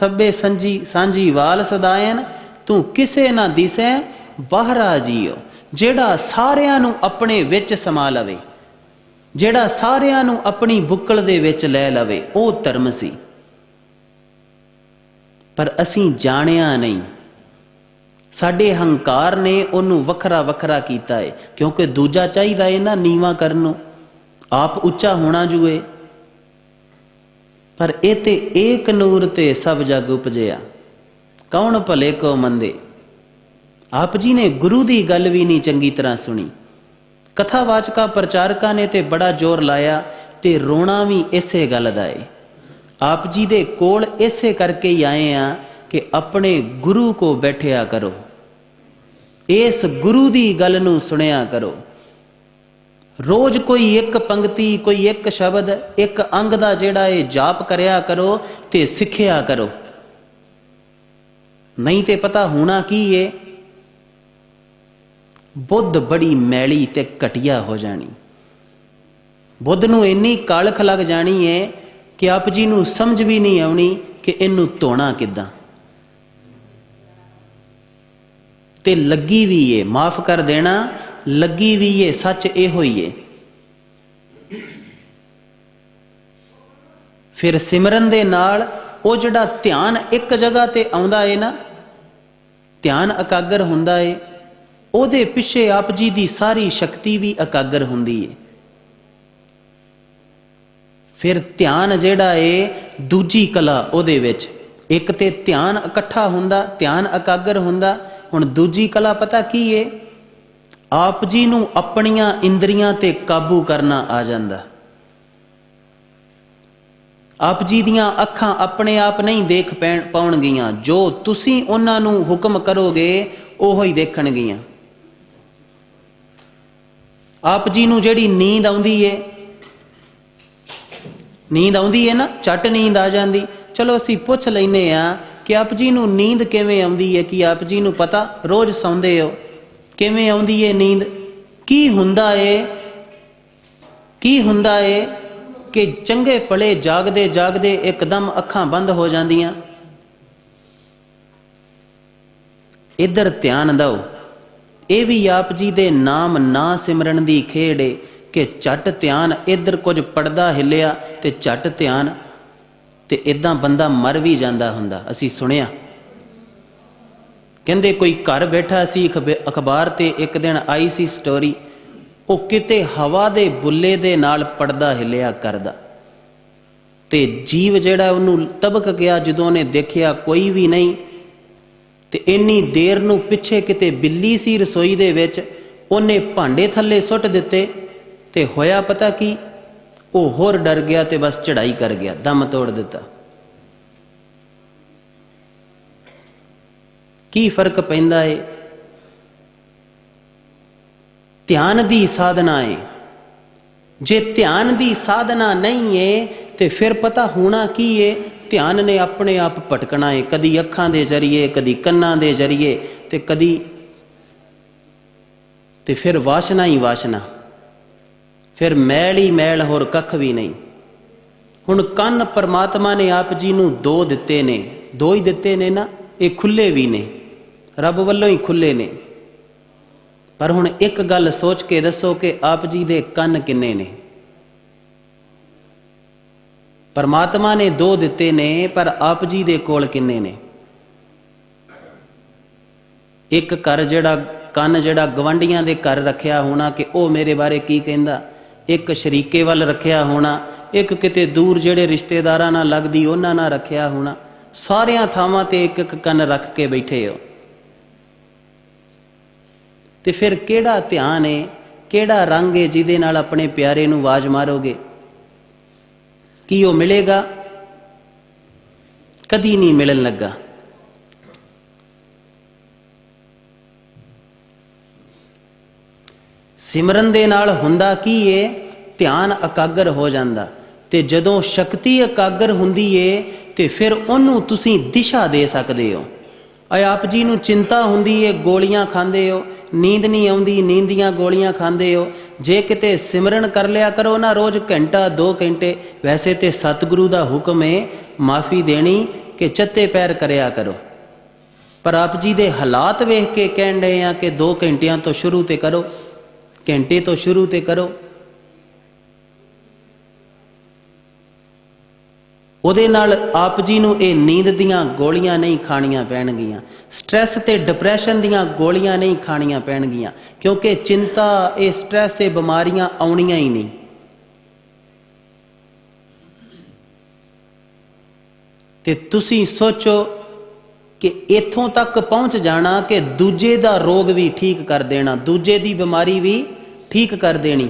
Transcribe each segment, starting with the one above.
ਸਭੇ ਸੰਜੀ ਸਾਂਝੀ ਵਾਲ ਸਦਾਇਨ, ਤੂੰ ਕਿਸੇ ਨਾ ਦਿਸੈ ਬਾਹਰਾ ਜੀਓ ਜਿਹੜਾ ਸਾਰਿਆਂ ਨੂੰ ਆਪਣੇ ਵਿੱਚ ਸਮਾ ਲਵੇ। ਜਿਹੜਾ ਸਾਰਿਆਂ ਨੂੰ ਆਪਣੀ ਬੁੱਕਲ ਦੇ ਵਿੱਚ ਲੈ ਲਵੇ, ਉਹ ਧਰਮ ਸੀ। ਪਰ ਅਸੀਂ ਜਾਣਿਆ ਨਹੀਂ। ਸਾਡੇ ਹੰਕਾਰ ਨੇ ਉਹਨੂੰ ਵੱਖਰਾ ਵੱਖਰਾ ਕੀਤਾ ਹੈ ਕਿਉਂਕਿ ਦੂਜਾ ਚਾਹੀਦਾ ਏ ਨਾ ਨੀਵਾ ਕਰਨ ਨੂੰ। ਆਪ ਉੱਚਾ ਹੋਣਾ ਜੂਏ। ਪਰ ਇਹ ਤੇ ਏਕ ਨੂਰ ਤੇ ਸਭ ਜਗ ਉਪਜਿਆ। ਕੌਣ ਭਲੇ ਕੋ ਮੰਦੇ? ਆਪ ਜੀ ਨੇ ਗੁਰੂ ਦੀ ਗੱਲ ਵੀ ਨਹੀਂ ਚੰਗੀ ਤਰ੍ਹਾਂ ਸੁਣੀ। ਕਥਾਵਾਚਕਾ ਪ੍ਰਚਾਰਕਾਂ ਨੇ ਤੇ ਬੜਾ ਜ਼ੋਰ ਲਾਇਆ ਤੇ ਰੋਣਾ ਵੀ ਇਸੇ ਗੱਲ ਦਾ ਏ। ਆਪ ਜੀ ਦੇ ਕੋਲ ਇਸੇ ਕਰਕੇ ਹੀ ਆਏ ਆ ਕਿ ਆਪਣੇ ਗੁਰੂ ਕੋ ਬੈਠਿਆ ਕਰੋ। ਇਸ ਗੁਰੂ ਦੀ ਗੱਲ ਨੂੰ ਸੁਣਿਆ ਕਰੋ। ਰੋਜ਼ ਕੋਈ ਇੱਕ ਪੰਕਤੀ, ਕੋਈ ਇੱਕ ਸ਼ਬਦ, ਇੱਕ ਅੰਗ ਦਾ ਜਿਹੜਾ ਇਹ ਜਾਪ ਕਰਿਆ ਕਰੋ ਤੇ ਸਿੱਖਿਆ ਕਰੋ। ਨਹੀਂ ਤੇ ਪਤਾ ਹੋਣਾ ਕੀ ਏ? ਬੁੱਧ ਬੜੀ ਮੈਲੀ ਤੇ ਘਟਿਆ ਹੋ ਜਾਣੀ। ਬੁੱਧ ਨੂੰ ਇੰਨੀ ਕਾਲਖ ਲੱਗ ਜਾਣੀ ਏ ਕਿ ਆਪ ਜੀ ਨੂੰ ਸਮਝ ਵੀ ਨਹੀਂ ਆਉਣੀ ਕਿ ਇਹਨੂੰ ਧੋਣਾ ਕਿੱਦਾਂ। ਤੇ ਲੱਗੀ ਵੀ ਏ, ਮਾਫ ਕਰ ਦੇਣਾ ਲੱਗੀ ਵੀ ਏ, ਸੱਚ ਇਹੋ ਹੀ ਏ। ਫਿਰ ਸਿਮਰਨ ਦੇ ਨਾਲ ਉਹ ਜਿਹੜਾ ਧਿਆਨ ਇੱਕ ਜਗ੍ਹਾ ਤੇ ਆਉਂਦਾ ਏ ਨਾ, ਧਿਆਨ ਇਕਾਗਰ ਹੁੰਦਾ ਏ, ਉਹਦੇ ਪਿੱਛੇ ਆਪ ਜੀ ਦੀ ਸਾਰੀ ਸ਼ਕਤੀ ਵੀ ਇਕਾਗਰ ਹੁੰਦੀ ਏ। ਫਿਰ ਧਿਆਨ ਜਿਹੜਾ ਏ, ਦੂਜੀ ਕਲਾ ਉਹਦੇ ਵਿੱਚ, ਇੱਕ ਤੇ ਧਿਆਨ ਇਕੱਠਾ ਹੁੰਦਾ, ਧਿਆਨ ਇਕਾਗਰ ਹੁੰਦਾ, ਹੁਣ ਦੂਜੀ ਕਲਾ ਪਤਾ ਕੀ ਏ? ਆਪ ਜੀ ਨੂੰ ਆਪਣੀਆਂ ਇੰਦਰੀਆਂ ਤੇ ਕਾਬੂ ਕਰਨਾ ਆ ਜਾਂਦਾ। ਆਪ ਜੀ ਦੀਆਂ ਅੱਖਾਂ ਆਪਣੇ ਆਪ ਨਹੀਂ ਦੇਖ ਪੈਣ ਪਾਉਣਗੀਆਂ। ਜੋ ਤੁਸੀਂ ਉਹਨਾਂ ਨੂੰ ਹੁਕਮ ਕਰੋਗੇ, ਉਹੋ ਹੀ ਦੇਖਣਗੀਆਂ। ਆਪ ਜੀ ਨੂੰ ਜਿਹੜੀ ਨੀਂਦ ਆਉਂਦੀ ਏ, ਨੀਂਦ ਆਉਂਦੀ ਏ ਨਾ, ਝਟ ਨੀਂਦ ਆ ਜਾਂਦੀ। ਚਲੋ ਅਸੀਂ ਪੁੱਛ ਲੈਨੇ ਆ ਕਿ ਆਪ ਜੀ ਨੂੰ ਨੀਂਦ ਕਿਵੇਂ ਆਉਂਦੀ ਏ, ਕਿ ਆਪ ਜੀ ਨੂੰ ਪਤਾ? ਰੋਜ਼ ਸੌਂਦੇ ਹੋ। ਕਿਵੇਂ ਆਉਂਦੀ ਏ ਨੀਂਦ? ਕੀ ਹੁੰਦਾ ਏ? ਕੀ ਹੁੰਦਾ ਏ ਕਿ ਚੰਗੇ ਭਲੇ ਜਾਗਦੇ ਜਾਗਦੇ ਇੱਕਦਮ ਅੱਖਾਂ ਬੰਦ ਹੋ ਜਾਂਦੀਆਂ? ਇੱਧਰ ਧਿਆਨ ਦਿਓ। ਇਹ ਵੀ ਆਪ ਜੀ ਦੇ ਨਾਮ ਨਾ ਸਿਮਰਨ ਦੀ ਖੇਡ ਏ ਕਿ ਝਟ ਧਿਆਨ ਇੱਧਰ ਕੁਝ ਪੜਦਾ ਹਿੱਲਿਆ ਤੇ ਝਟ ਧਿਆਨ ਤੇ ਇਦਾਂ ਬੰਦਾ ਮਰ ਵੀ ਜਾਂਦਾ ਹੁੰਦਾ। ਅਸੀਂ ਸੁਣਿਆ। ਕਹਿੰਦੇ, ਕੋਈ ਘਰ ਬੈਠਾ ਸੀ ਅਖਬ- ਅਖਬਾਰ ਤੇ ਇੱਕ ਦਿਨ ਆਈ ਸੀ ਸਟੋਰੀ ਉਹ ਕਿਤੇ ਹਵਾ ਦੇ ਬੁੱਲੇ ਦੇ ਨਾਲ ਪੜਦਾ ਹਿਲਿਆ ਕਰਦਾ। ਤੇ ਜੀਵ ਜਿਹੜਾ ਉਹਨੂੰ ਤਬਕ ਗਿਆ ਜਦੋਂ ਉਹਨੇ ਦੇਖਿਆ ਕੋਈ ਵੀ ਨਹੀਂ, ਤੇ ਇੰਨੀ ਦੇਰ ਨੂੰ ਪਿੱਛੇ ਕਿਤੇ ਬਿੱਲੀ ਸੀ ਰਸੋਈ ਦੇ ਵਿੱਚ, ਉਹਨੇ ਭਾਂਡੇ ਥੱਲੇ ਸੁੱਟ ਦਿੱਤੇ ਤੇ ਹੋਇਆ ਪਤਾ ਕੀ, ਉਹ ਹੋਰ ਡਰ ਗਿਆ ਤੇ ਬਸ ਚੜਾਈ ਕਰ ਗਿਆ, ਦਮ ਤੋੜ ਦਿੱਤਾ। ਕੀ ਫ਼ਰਕ ਪੈਂਦਾ ਏ? ਧਿਆਨ ਦੀ ਸਾਧਨਾ ਏ। ਜੇ ਧਿਆਨ ਦੀ ਸਾਧਨਾ ਨਹੀਂ ਏ, ਤੇ ਫਿਰ ਪਤਾ ਹੋਣਾ ਕੀ ਏ? ਧਿਆਨ ਨੇ ਆਪਣੇ ਆਪ ਭਟਕਣਾ ਏ। ਕਦੀ ਅੱਖਾਂ ਦੇ ਜ਼ਰੀਏ, ਕਦੀ ਕੰਨਾਂ ਦੇ ਜ਼ਰੀਏ, ਤੇ ਕਦੀ ਤੇ ਫਿਰ ਵਾਸ਼ਨਾ ਹੀ ਵਾਸ਼ਨਾ। ਫਿਰ ਮੈਲ ਹੀ ਮੈਲ, ਹੋਰ ਕੱਖ ਵੀ ਨਹੀਂ। ਹੁਣ ਕੰਨ ਪਰਮਾਤਮਾ ਨੇ ਆਪ ਜੀ ਨੂੰ ਦੋ ਦਿੱਤੇ ਨੇ। ਦੋ ਹੀ ਦਿੱਤੇ ਨੇ ਨਾ। ਇਹ ਖੁੱਲੇ ਵੀ ਨੇ। ਰੱਬ ਵੱਲੋਂ ਹੀ ਖੁੱਲੇ ਨੇ। ਪਰ ਹੁਣ ਇੱਕ ਗੱਲ ਸੋਚ ਕੇ ਦੱਸੋ ਕਿ ਆਪ ਜੀ ਦੇ ਕੰਨ ਕਿੰਨੇ ਨੇ? ਪਰਮਾਤਮਾ ਨੇ ਦੋ ਦਿੱਤੇ ਨੇ, ਪਰ ਆਪ ਜੀ ਦੇ ਕੋਲ ਕਿੰਨੇ ਨੇ? ਇੱਕ ਘਰ ਜਿਹੜਾ, ਕੰਨ ਜਿਹੜਾ ਗਵੰਡੀਆਂ ਦੇ ਘਰ ਰੱਖਿਆ ਹੋਣਾ ਕਿ ਉਹ ਮੇਰੇ ਬਾਰੇ ਕੀ ਕਹਿੰਦਾ? ਇੱਕ ਸ਼ਰੀਕੇ ਵੱਲ ਰੱਖਿਆ ਹੋਣਾ, ਇੱਕ ਕਿਤੇ ਦੂਰ ਜਿਹੜੇ ਰਿਸ਼ਤੇਦਾਰਾਂ ਨਾਲ ਲੱਗਦੀ ਉਹਨਾਂ ਨਾਲ ਰੱਖਿਆ ਹੋਣਾ। ਸਾਰਿਆਂ ਥਾਵਾਂ ਤੇ ਇੱਕ ਇੱਕ ਕੰਨ ਰੱਖ ਕੇ ਬੈਠੇ ਹੋ। ਤੇ ਫਿਰ ਕਿਹੜਾ ਧਿਆਨ ਹੈ ਕਿਹੜਾ ਰੰਗ ਹੈ ਜਿਹਦੇ ਨਾਲ ਆਪਣੇ ਪਿਆਰੇ ਨੂੰ ਆਵਾਜ਼ ਮਾਰੋਗੇ? ਕੀ ਉਹ ਮਿਲੇਗਾ? ਕਦੀ ਨਹੀਂ ਮਿਲਣ ਲੱਗਾ। ਸਿਮਰਨ ਦੇ ਨਾਲ ਹੁੰਦਾ ਕੀ ਏ? ਧਿਆਨ ਇਕਾਗਰ ਹੋ ਜਾਂਦਾ। ਤੇ ਜਦੋਂ ਸ਼ਕਤੀ ਇਕਾਗਰ ਹੁੰਦੀ ਏ ਤੇ ਫਿਰ ਉਹਨੂੰ ਤੁਸੀਂ ਦਿਸ਼ਾ ਦੇ ਸਕਦੇ ਹੋ। ਆ ਆਪ ਜੀ ਨੂੰ ਚਿੰਤਾ ਹੁੰਦੀ ਏ, ਗੋਲੀਆਂ ਖਾਂਦੇ ਹੋ। ਨੀਂਦ ਨਹੀਂ ਆਉਂਦੀ ਨੀਂਦ ਦੀਆਂ ਗੋਲੀਆਂ ਖਾਂਦੇ ਹੋ। ਜੇ ਕਿਤੇ ਸਿਮਰਨ ਕਰ ਲਿਆ ਕਰੋ ਨਾ ਰੋਜ਼ ਘੰਟਾ 2 ਘੰਟੇ, ਵੈਸੇ ਤੇ ਸਤਿਗੁਰੂ ਦਾ ਹੁਕਮ ਏ, ਮਾਫੀ ਦੇਣੀ ਕਿ ਚੱਤੇ ਪੈਰ ਕਰਿਆ ਕਰੋ। ਪਰ ਆਪ ਜੀ ਦੇ ਹਾਲਾਤ ਵੇਖ ਕੇ ਕਹਿਣ ਡਏ ਆ ਕਿ 2 ਘੰਟਿਆਂ ਤੋਂ ਸ਼ੁਰੂ ਤੇ ਕਰੋ, ਘੰਟੇ ਤੋਂ ਸ਼ੁਰੂ ਤੇ ਕਰੋ। ਉਹਦੇ ਨਾਲ ਆਪ ਜੀ ਨੂੰ ਇਹ ਨੀਂਦ ਦੀਆਂ ਗੋਲੀਆਂ ਨਹੀਂ ਖਾਣੀਆਂ ਪੈਣਗੀਆਂ। ਸਟ੍ਰੈਸ ਤੇ ਡਿਪਰੈਸ਼ਨ ਦੀਆਂ ਗੋਲੀਆਂ ਨਹੀਂ ਖਾਣੀਆਂ ਪੈਣਗੀਆਂ, ਕਿਉਂਕਿ ਚਿੰਤਾ ਇਹ ਸਟ੍ਰੈਸ ਇਹ ਬਿਮਾਰੀਆਂ ਆਉਣੀਆਂ ਹੀ ਨਹੀਂ। ਤੇ ਤੁਸੀਂ ਸੋਚੋ ਕਿ ਇੱਥੋਂ ਤੱਕ ਪਹੁੰਚ ਜਾਣਾ ਕਿ ਦੂਜੇ ਦਾ ਰੋਗ ਵੀ ਠੀਕ ਕਰ ਦੇਣਾ, ਦੂਜੇ ਦੀ ਬਿਮਾਰੀ ਵੀ ਠੀਕ ਕਰ ਦੇਣੀ।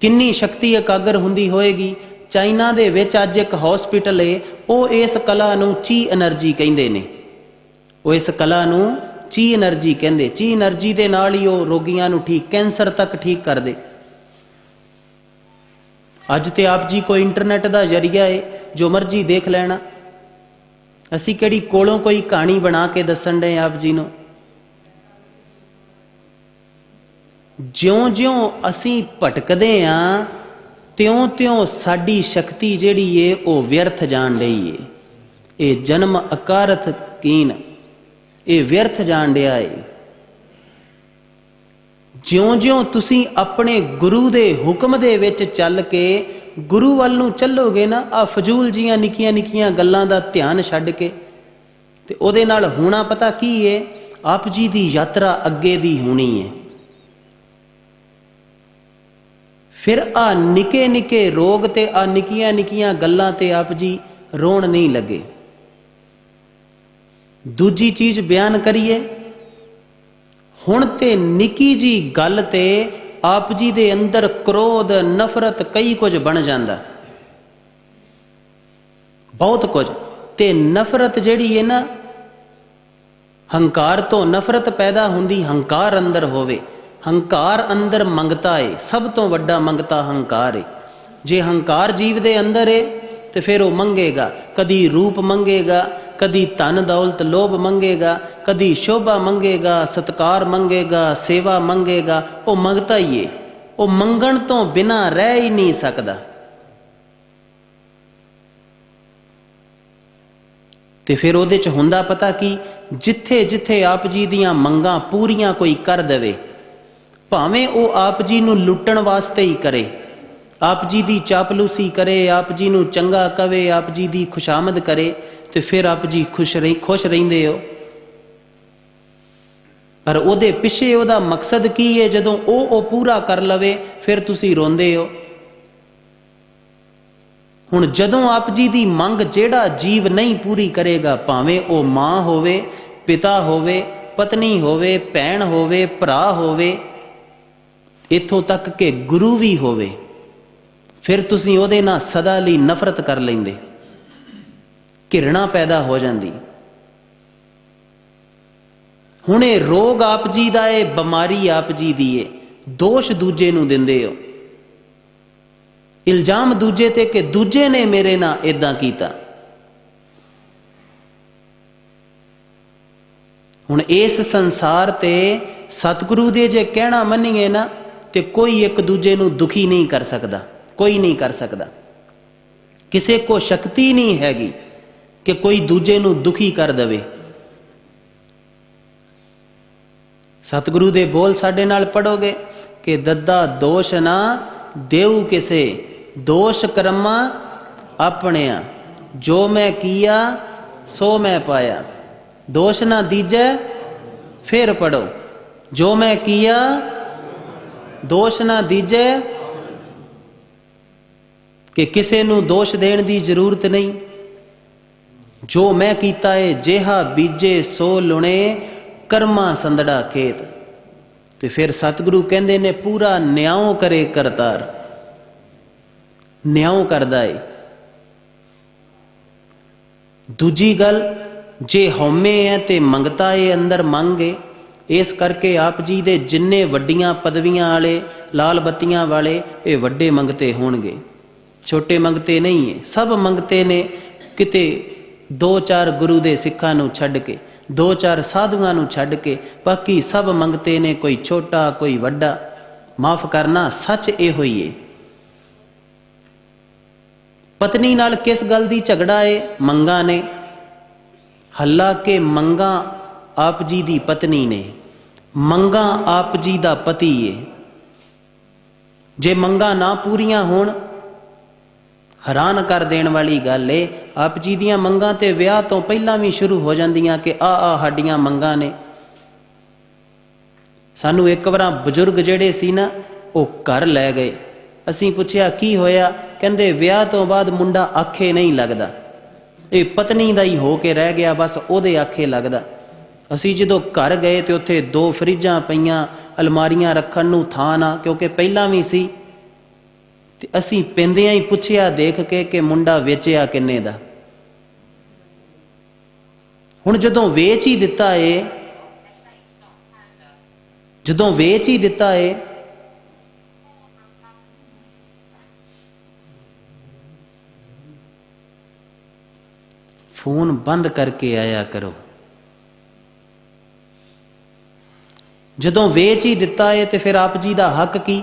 ਕਿੰਨੀ ਸ਼ਕਤੀ ਇਕਾਗਰ ਹੁੰਦੀ ਹੋਏਗੀ ਚਾਈਨਾ ਦੇ ਵਿੱਚ ਅੱਜ ਇੱਕ ਹਸਪੀਟਲ ਏ, ਉਹ ਇਸ ਕਲਾ ਨੂੰ ਚੀ એનર્ਜੀ ਕਹਿੰਦੇ ਨੇ। ਉਹ ਇਸ ਕਲਾ ਨੂੰ ਚੀ એનર્ਜੀ ਕਹਿੰਦੇ। ਚੀ એનર્ਜੀ ਦੇ ਨਾਲ ਹੀ ਉਹ ਰੋਗੀਆਂ ਨੂੰ ਠੀਕ, ਕੈਂਸਰ ਤੱਕ ਠੀਕ ਕਰਦੇ। ਅੱਜ ਤੇ ਆਪ ਜੀ ਕੋਈ ਇੰਟਰਨੈਟ ਦਾ ਜ਼ਰੀਆ ਏ, ਜੋ ਮਰਜ਼ੀ ਦੇਖ ਲੈਣਾ। ਅਸੀਂ ਕਿਹੜੀ ਕੋਲੋਂ ਕੋਈ ਕਹਾਣੀ ਬਣਾ ਕੇ ਦੱਸਣ ਦੇ ਆਪ ਜੀ ਨੂੰ? ਜਿਉਂ-ਜਿਉਂ ਅਸੀਂ ਭਟਕਦੇ ਆਂ ਤਿਉਂ-ਤਿਉਂ ਸਾਡੀ ਸ਼ਕਤੀ ਜਿਹੜੀ ਏ, ਉਹ ਵਿਅਰਥ ਜਾਣ ਰਹੀ ਏ। ਇਹ ਜਨਮ ਅਕਾਰਥ ਕੀਨ। ਇਹ ਵਿਅਰਥ ਜਾਣ ਡਿਆ ਏ। ਜਿਉਂ-ਜਿਉਂ ਤੁਸੀਂ ਆਪਣੇ ਗੁਰੂ ਦੇ ਹੁਕਮ ਦੇ ਵਿੱਚ ਚੱਲ ਕੇ ਗੁਰੂ ਵੱਲ ਨੂੰ ਚੱਲੋਗੇ ਨਾ ਆ ਫਜ਼ੂਲ ਜੀਆਂ ਨਿੱਕੀਆਂ ਨਿੱਕੀਆਂ ਗੱਲਾਂ ਦਾ ਧਿਆਨ ਛੱਡ ਕੇ, ਤੇ ਉਹਦੇ ਨਾਲ ਹੋਣਾ ਪਤਾ ਕੀ ਏ? ਆਪ ਜੀ ਦੀ ਯਾਤਰਾ ਅੱਗੇ ਦੀ ਹੋਣੀ ਏ। ਫਿਰ ਆ ਨਿੱਕੇ ਨਿੱਕੇ ਰੋਗ ਤੇ ਆ ਨਿੱਕੀਆਂ ਨਿੱਕੀਆਂ ਗੱਲਾਂ ਤੇ ਆਪ ਜੀ ਰੋਣ ਨਹੀਂ ਲੱਗੇ। ਦੂਜੀ ਚੀਜ਼ ਬਿਆਨ ਕਰੀਏ। ਹੁਣ ਤੇ ਨਿੱਕੀ ਜੀ ਗੱਲ ਤੇ ਆਪ ਜੀ ਦੇ ਅੰਦਰ ਕ੍ਰੋਧ, ਨਫ਼ਰਤ ਕਈ ਕੁਝ ਬਣ ਜਾਂਦਾ। ਬਹੁਤ ਕੁਝ। ਤੇ ਨਫ਼ਰਤ ਜਿਹੜੀ ਹੈ ਨਾ, ਹੰਕਾਰ ਤੋਂ ਨਫ਼ਰਤ ਪੈਦਾ ਹੁੰਦੀ ਹੰਕਾਰ ਅੰਦਰ ਹੋਵੇ। ਹੰਕਾਰ ਅੰਦਰ ਮੰਗਤਾ ਏ, ਸਭ ਤੋਂ ਵੱਡਾ ਮੰਗਤਾ ਹੰਕਾਰ ਏ। ਜੇ ਹੰਕਾਰ ਜੀਵ ਦੇ ਅੰਦਰ ਏ, ਤੇ ਫਿਰ ਉਹ ਮੰਗੇਗਾ। ਕਦੀ ਰੂਪ ਮੰਗੇਗਾ, ਕਦੀ ਧਨ ਦੌਲਤ ਲੋਭ ਮੰਗੇਗਾ, ਕਦੀ ਸ਼ੋਭਾ ਮੰਗੇਗਾ, ਸਤਕਾਰ ਮੰਗੇਗਾ, ਸੇਵਾ ਮੰਗੇਗਾ, ਉਹ ਮੰਗਤਾ ਹੀ ਏ। ਉਹ ਮੰਗਣ ਤੋਂ ਬਿਨਾ ਰਹਿ ਹੀ ਨਹੀਂ ਸਕਦਾ। ਤੇ ਫਿਰ ਉਹਦੇ ਚ ਹੁੰਦਾ ਪਤਾ ਕੀ? ਜਿੱਥੇ ਜਿੱਥੇ ਆਪ ਜੀ ਦੀਆਂ ਮੰਗਾਂ ਪੂਰੀਆਂ ਕੋਈ ਕਰ ਦੇਵੇ ਭਾਵੇਂ ਉਹ ਆਪ ਜੀ ਨੂੰ ਲੁੱਟਣ ਵਾਸਤੇ ਹੀ ਕਰੇ। ਆਪ ਜੀ ਦੀ ਚਾਪਲੂਸੀ ਕਰੇ, ਆਪ ਜੀ ਨੂੰ ਚੰਗਾ ਕਵੇ, ਆਪ ਜੀ ਦੀ ਖੁਸ਼ਾਮਦ ਕਰੇ ਤੇ ਫਿਰ ਆਪ ਜੀ ਖੁਸ਼ ਰਹਿ, ਖੁਸ਼ ਰਹਿੰਦੇ ਹੋ। ਪਰ ਉਹਦੇ ਪਿੱਛੇ ਉਹਦਾ ਮਕਸਦ ਕੀ ਹੈ ਜਦੋਂ ਉਹ ਉਹ ਪੂਰਾ ਕਰ ਲਵੇ, ਫਿਰ ਤੁਸੀਂ ਰੋਂਦੇ ਹੋ। ਹੁਣ ਜਦੋਂ ਆਪ ਜੀ ਦੀ ਮੰਗ ਜਿਹੜਾ ਜੀਵ ਨਹੀਂ ਪੂਰੀ ਕਰੇਗਾ, ਭਾਵੇਂ ਉਹ ਮਾਂ ਹੋਵੇ, ਪਿਤਾ ਹੋਵੇ, ਪਤਨੀ ਹੋਵੇ, ਭੈਣ ਹੋਵੇ, ਭਰਾ ਹੋਵੇ ਇਥੋਂ ਤੱਕ ਕਿ ਗੁਰੂ ਵੀ ਹੋਵੇ, ਫਿਰ ਤੁਸੀਂ ਉਹਦੇ ਨਾਲ ਸਦਾ ਲਈ ਨਫ਼ਰਤ ਕਰ ਲੈਂਦੇ। ਘਿਰਣਾ ਪੈਦਾ ਹੋ ਜਾਂਦੀ। ਹੁਣ ਇਹ ਰੋਗ ਆਪ ਜੀ ਦਾ ਏ, ਬਿਮਾਰੀ ਆਪ ਜੀ ਦੀ ਏ, ਦੋਸ਼ ਦੂਜੇ ਨੂੰ ਦਿੰਦੇ ਹੋ। ਇਲਜ਼ਾਮ ਦੂਜੇ ਤੇ ਕਿ ਦੂਜੇ ਨੇ ਮੇਰੇ ਨਾਲ ਇਦਾਂ ਕੀਤਾ। ਹੁਣ ਇਸ ਸੰਸਾਰ ਤੇ ਸਤਿਗੁਰੂ ਦੇ ਜੇ ਕਹਿਣਾ ਮੰਨੀਏ ਨਾ ਤੇ ਕੋਈ ਇੱਕ ਦੂਜੇ ਨੂੰ ਦੁਖੀ ਨਹੀਂ ਕਰ ਸਕਦਾ, ਕੋਈ ਨਹੀਂ ਕਰ ਸਕਦਾ। ਕਿਸੇ ਕੋ ਸ਼ਕਤੀ ਨਹੀਂ ਹੈਗੀ ਕਿ ਕੋਈ ਦੂਜੇ ਨੂੰ ਦੁਖੀ ਕਰ ਦੇਵੇ। ਸਤਿਗੁਰੂ ਦੇ ਬੋਲ ਸਾਡੇ ਨਾਲ ਪੜੋਗੇ ਕਿ ਦੱਦਾ ਦੋਸ਼ ਨਾ ਦੇਉ ਕਿਸੇ, ਦੋਸ਼ ਕਰਮਾ ਆਪਣਿਆ। ਜੋ ਮੈਂ ਕੀਆ, ਸੋ ਮੈਂ ਪਾਇਆ। ਦੋਸ਼ ਨਾ ਦੀਜੈ, ਫਿਰ ਪੜੋ ਜੋ ਮੈਂ ਕੀਆ ਦੋਸ਼ ਨਾ ਦੀਜੇ। ਕਿ ਕਿਸੇ ਨੂੰ ਦੋਸ਼ ਦੇਣ ਦੀ ਜ਼ਰੂਰਤ ਨਹੀਂ। ਜੋ ਮੈਂ ਕੀਤਾ ਏ, ਜਿਹਾ ਬੀਜੇ ਸੋ ਲੁਣੇ, ਕਰਮਾ ਸੰਦੜਾ ਖੇਤ। ਤੇ ਫਿਰ ਸਤਿਗੁਰੂ ਕਹਿੰਦੇ ਨੇ, ਪੂਰਾ ਨਿਆਂ ਕਰੇ ਕਰਤਾਰ। ਨਿਆਂ ਕਰਦਾ ਏ। ਦੂਜੀ ਗੱਲ, ਜੇ ਹਉਮੈ ਹੈ ਤੇ ਮੰਗਤਾ ਏ, ਅੰਦਰ ਮੰਗੇ ਇਸ ਕਰਕੇ ਆਪ ਜੀ ਦੇ ਜਿੰਨੇ ਵੱਡੀਆਂ ਪਦਵੀਆਂ ਵਾਲੇ, ਲਾਲ ਬੱਤੀਆਂ ਵਾਲੇ ਇਹ ਵੱਡੇ ਮੰਗਤੇ ਹੋਣਗੇ। ਛੋਟੇ ਮੰਗਤੇ ਨਹੀਂ ਏ ਸਭ ਮੰਗਤੇ ਨੇ ਕਿਤੇ ਦੋ ਚਾਰ ਗੁਰੂ ਦੇ ਸਿੱਖਾਂ ਨੂੰ ਛੱਡ ਕੇ, ਦੋ ਚਾਰ ਸਾਧੂਆਂ ਨੂੰ ਛੱਡ ਕੇ, ਬਾਕੀ ਸਭ ਮੰਗਤੇ ਨੇ ਕੋਈ ਛੋਟਾ, ਕੋਈ ਵੱਡਾ। ਮਾਫ ਕਰਨਾ, ਸੱਚ ਇਹੋ ਹੀ ਏ ਪਤਨੀ ਨਾਲ ਕਿਸ ਗੱਲ ਦੀ ਝਗੜਾ ਏ? ਮੰਗਾ ਨੇ। ਹੱਲਾ ਕੇ ਮੰਗਾ ਆਪ ਜੀ ਦੀ ਪਤਨੀ ਨੇ, ਮੰਗਾ ਆਪ ਜੀ ਦਾ ਪਤੀ ਏ। ਜੇ ਮੰਗਾ ਨਾ ਪੂਰੀਆਂ ਹੋਣ, ਹੈਰਾਨ ਕਰ ਦੇਣ ਵਾਲੀ ਗੱਲ ਏ, ਆਪ ਜੀ ਦੀਆਂ ਮੰਗਾਂ ਤੇ ਵਿਆਹ ਤੋਂ ਪਹਿਲਾਂ ਵੀ ਸ਼ੁਰੂ ਹੋ ਜਾਂਦੀਆਂ ਕਿ ਆ ਆ ਸਾਡੀਆਂ ਮੰਗਾਂ ਨੇ। ਸਾਨੂੰ ਇੱਕ ਵਾਰ ਬਜ਼ੁਰਗ ਜਿਹੜੇ ਸੀ ਨਾ, ਉਹ ਘਰ ਲੈ ਗਏ। ਅਸੀਂ ਪੁੱਛਿਆ, ਕੀ ਹੋਇਆ? ਕਹਿੰਦੇ, ਵਿਆਹ ਤੋਂ ਬਾਅਦ ਮੁੰਡਾ ਆਖੇ ਨਹੀਂ ਲੱਗਦਾ। ਇਹ ਪਤਨੀ ਦਾ ਹੀ ਹੋ ਕੇ ਰਹਿ ਗਿਆ, ਬਸ ਉਹਦੇ ਆਖੇ ਲੱਗਦਾ। ਅਸੀਂ ਜਦੋਂ ਘਰ ਗਏ ਤੇ ਉੱਥੇ ਦੋ ਫਰਿੱਜਾਂ ਪਈਆਂ, ਅਲਮਾਰੀਆਂ ਰੱਖਣ ਨੂੰ ਥਾਂ ਨਾ, ਕਿਉਂਕਿ ਪਹਿਲਾਂ ਵੀ ਸੀ। ਤੇ ਅਸੀਂ ਪੈਂਦਿਆਂ ਹੀ ਪੁੱਛਿਆ, ਦੇਖ ਕੇ ਕਿ ਮੁੰਡਾ ਵੇਚਿਆ ਕਿੰਨੇ ਦਾ। ਹੁਣ ਜਦੋਂ ਵੇਚ ਹੀ ਦਿੱਤਾ ਏ, ਜਦੋਂ ਵੇਚ ਹੀ ਦਿੱਤਾ ਏ, ਫੋਨ ਬੰਦ ਕਰਕੇ ਆਇਆ ਕਰੋ। ਜਦੋਂ ਵੇਚ ਹੀ ਦਿੱਤਾ ਏ ਤੇ ਫਿਰ ਆਪ ਜੀ ਦਾ ਹੱਕ ਕੀ?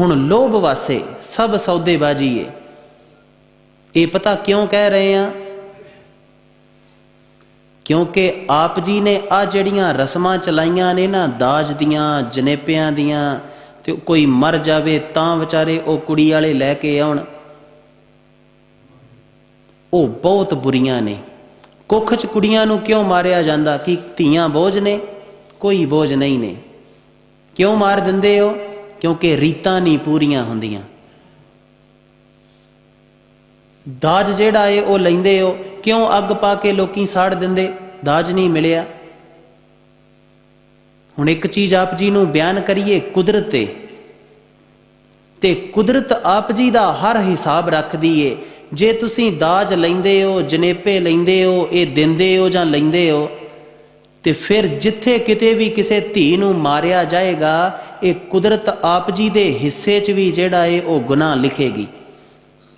ਹੁਣ ਲੋਭ ਵਾਸੇ ਸਭ ਸੌਦੇਬਾਜ਼ੀ ਏ। ਇਹ ਪਤਾ ਕਿਉਂ ਕਹਿ ਰਹੇ ਆ? ਕਿਉਂਕਿ ਆਪ ਜੀ ਨੇ ਆ ਜਿਹੜੀਆਂ ਰਸਮਾਂ ਚਲਾਈਆਂ ਨੇ ਨਾ, ਦਾਜ ਦੀਆਂ, ਜਨੇਪਿਆਂ ਦੀਆਂ, ਤੇ ਕੋਈ ਮਰ ਜਾਵੇ ਤਾਂ ਵਿਚਾਰੇ ਉਹ ਕੁੜੀ ਵਾਲੇ ਲੈ ਕੇ ਆਉਣ। ਉਹ ਬਹੁਤ ਬੁਰੀਆਂ ਨੇ। ਕੁੱਖ ਚ ਕੁੜੀਆਂ ਨੂੰ ਕਿਉਂ ਮਾਰਿਆ ਜਾਂਦਾ? ਕਿ ਧੀਆਂ ਬੋਝ ਨੇ? ਕੋਈ ਬੋਝ ਨਹੀਂ ਨੇ। ਕਿਉਂ ਮਾਰ ਦਿੰਦੇ ਹੋ? ਕਿਉਂਕਿ ਰੀਤਾਂ ਨਹੀਂ ਪੂਰੀਆਂ ਹੁੰਦੀਆਂ। ਦਾਜ ਜਿਹੜਾ ਏ, ਉਹ ਲੈਂਦੇ ਹੋ। ਕਿਉਂ ਅੱਗ ਪਾ ਕੇ ਲੋਕੀ ਸਾੜ ਦਿੰਦੇ? ਦਾਜ ਨਹੀਂ ਮਿਲਿਆ। ਹੁਣ ਇੱਕ ਚੀਜ਼ ਆਪ ਜੀ ਨੂੰ ਬਿਆਨ ਕਰੀਏ ਕੁਦਰਤ ਤੇ। ਤੇ ਕੁਦਰਤ ਆਪ ਜੀ ਦਾ ਹਰ ਹਿਸਾਬ ਰੱਖਦੀ ਏ। ਜੇ ਤੁਸੀਂ ਦਾਜ ਲੈਂਦੇ ਹੋ, ਜਨੇਪੇ ਲੈਂਦੇ ਹੋ, ਇਹ ਦਿੰਦੇ ਹੋ ਜਾਂ ਲੈਂਦੇ ਹੋ ਤੇ ਫਿਰ ਜਿੱਥੇ ਕਿਤੇ ਵੀ ਕਿਸੇ ਧੀ ਨੂੰ ਮਾਰਿਆ ਜਾਏਗਾ, ਇਹ ਕੁਦਰਤ ਆਪ ਜੀ ਦੇ ਹਿੱਸੇ 'ਚ ਵੀ ਜਿਹੜਾ ਏ, ਉਹ ਗੁਨਾਹ ਲਿਖੇਗੀ।